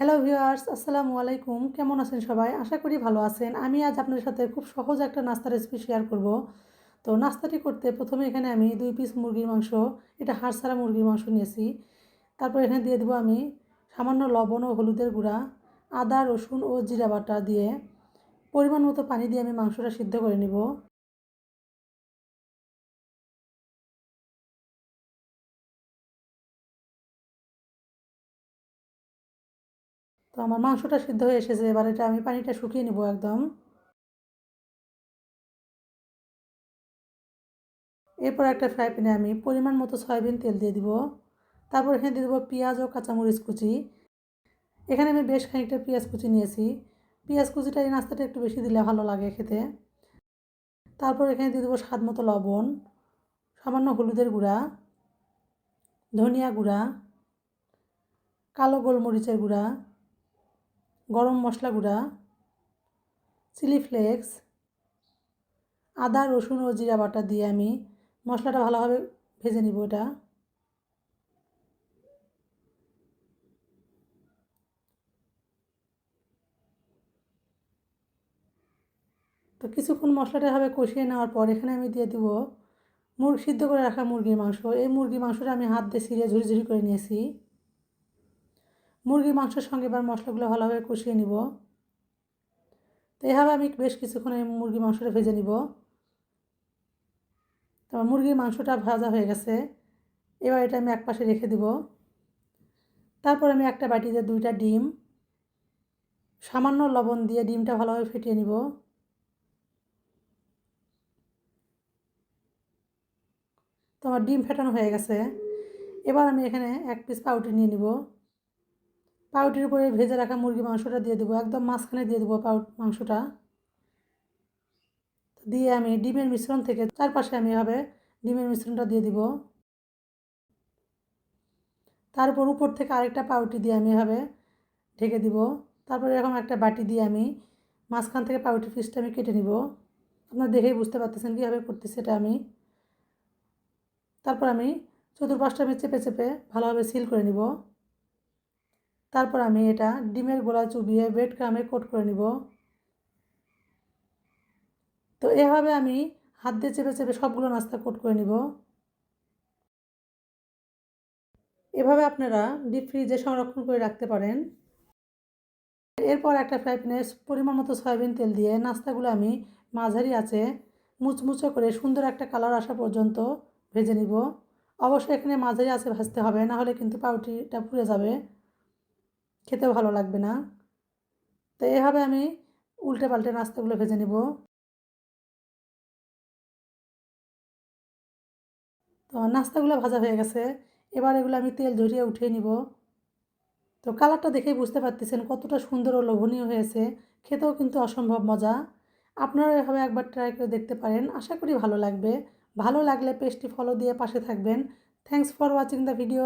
Hello viewers আসসালামু আলাইকুম। কেমন আছেন সবাই? আশা করি ভালো আছেন। আমি আজ আপনার সাথে খুব সহজ একটা নাস্তা রেসিপি শেয়ার করব। তো নাস্তাটি করতে প্রথমে এখানে আমি দুই পিস মুরগির মাংস, এটা হাড় ছাড়া মুরগির মাংস নিয়েছি। তারপর এখানে দিয়ে দেবো আমি সামান্য লবণ ও হলুদের গুঁড়া, আদা, রসুন ও জিরা বাটা দিয়ে পরিমাণ মতো পানি দিয়ে আমি মাংসটা সিদ্ধ করে নিব। তো আমার মাংসটা সিদ্ধ হয়ে এসেছে, এবার এটা আমি পানিটা শুকিয়ে নেব একদম। এরপর একটা ফ্রাই প্যানে আমি পরিমাণ মতো সয়াবিন তেল দিয়ে দিব। তারপর এখানে দিয়ে দেবো পেঁয়াজ ও কাঁচামরিচ কুচি। এখানে আমি বেশ খানিকটা পেঁয়াজ কুচি নিয়েছি। পেঁয়াজ কুচিটা এই নাস্তাটা একটু বেশি দিলে ভালো লাগে খেতে। তারপর এখানে দিয়ে দেবো স্বাদ মতো লবণ, সামান্য হলুদের গুঁড়া, ধনিয়া গুঁড়া, কালো গোলমরিচের গুঁড়া গরম মশলা গুঁড়া, চিলি ফ্লেক্স, আদা, রসুন ও জিরা বাটা দিয়ে আমি মশলাটা ভালোভাবে ভেজে নিব এটা। তো কিছুক্ষণ মশলাটা এভাবে কষিয়ে নেওয়ার পর এখানে আমি দিয়ে দিব মুরগ, সিদ্ধ করে রাখা মুরগির মাংস। এই মুরগির মাংসটা আমি হাত দিয়ে ছিঁড়ে ঝুড়ি ঝুড়ি করে নিয়েছি। মুরগির মাংসের সঙ্গে এবার মশলাগুলো ভালোভাবে কষিয়ে নিব। তো এভাবে আমি বেশ কিছুক্ষণ এই মুরগির মাংসটা ভেজে নিব। তারপর মুরগির মাংসটা ভাজা হয়ে গেছে। এবার এটা আমি একপাশে রেখে দিব। তারপর আমি একটা বাটিতে দুইটা ডিম, সামান্য লবণ দিয়ে ডিমটা ভালোভাবে ফেটিয়ে নিব। তো আমার ডিম ফেটানো হয়ে গেছে। এবার আমি এখানে এক পিস পাউটি নিয়ে নিব। পাউটির উপরে ভেজে রাখা মুরগি মাংসটা দিয়ে দেবো, একদম মাঝখানে দিয়ে দেবো পাউ, মাংসটা। দিয়ে আমি ডিমের মিশ্রণ থেকে চারপাশে আমি এভাবে ডিমের মিশ্রণটা দিয়ে দিব। তারপর উপর থেকে আরেকটা পাউটি দিয়ে আমি এভাবে ঢেকে দিব। তারপরে এরকম একটা বাটি দিয়ে আমি মাঝখান থেকে পাউটি পিসটা আমি কেটে নিব। আপনারা দেখেই বুঝতে পারতেছেন কীভাবে করতেছি এটা আমি। তারপর আমি চতুর্পাশটা আমি চেপে চেপে ভালোভাবে সিল করে নিব। তারপর আমি এটা ডিমের গোলা চুবিয়ে বেড ক্রামে কোট করে নিব। তো এভাবে আমি হাত দিয়ে চেপে চেপে সবগুলো নাস্তা কোট করে নিব। এভাবে আপনারা ডিপ ফ্রিজে সংরক্ষণ করে রাখতে পারেন। এরপর একটা ফ্রাই প্যানে পরিমাণ মতো সয়াবিন তেল দিয়ে নাস্তাগুলো আমি মাঝারি আছে মুচমুচে করে সুন্দর একটা কালার আসা পর্যন্ত ভেজে নিব। অবশ্যই এখানে মাঝারি আছে ভাজতে হবে না হলে কিন্তু পাউটিটা পুড়ে যাবে। খেতেও ভালো লাগবে না। তো এভাবে আমি উল্টে পাল্টে নাস্তাগুলো ভেজে নেব। তো নাস্তাগুলো ভাজা হয়ে গেছে। এবার এগুলো আমি তেল ঝরিয়ে উঠিয়ে নিব। তো কালারটা দেখেই বুঝতে পারতেছেন কতটা সুন্দর ও লোভনীয় হয়েছে। খেতেও কিন্তু অসম্ভব মজা। আপনারা এভাবে একবার ট্রাই করে দেখতে পারেন। আশা করি ভালো লাগবে। ভালো লাগলে পেজটি ফলো দিয়ে পাশে থাকবেন। Thanks for watching the video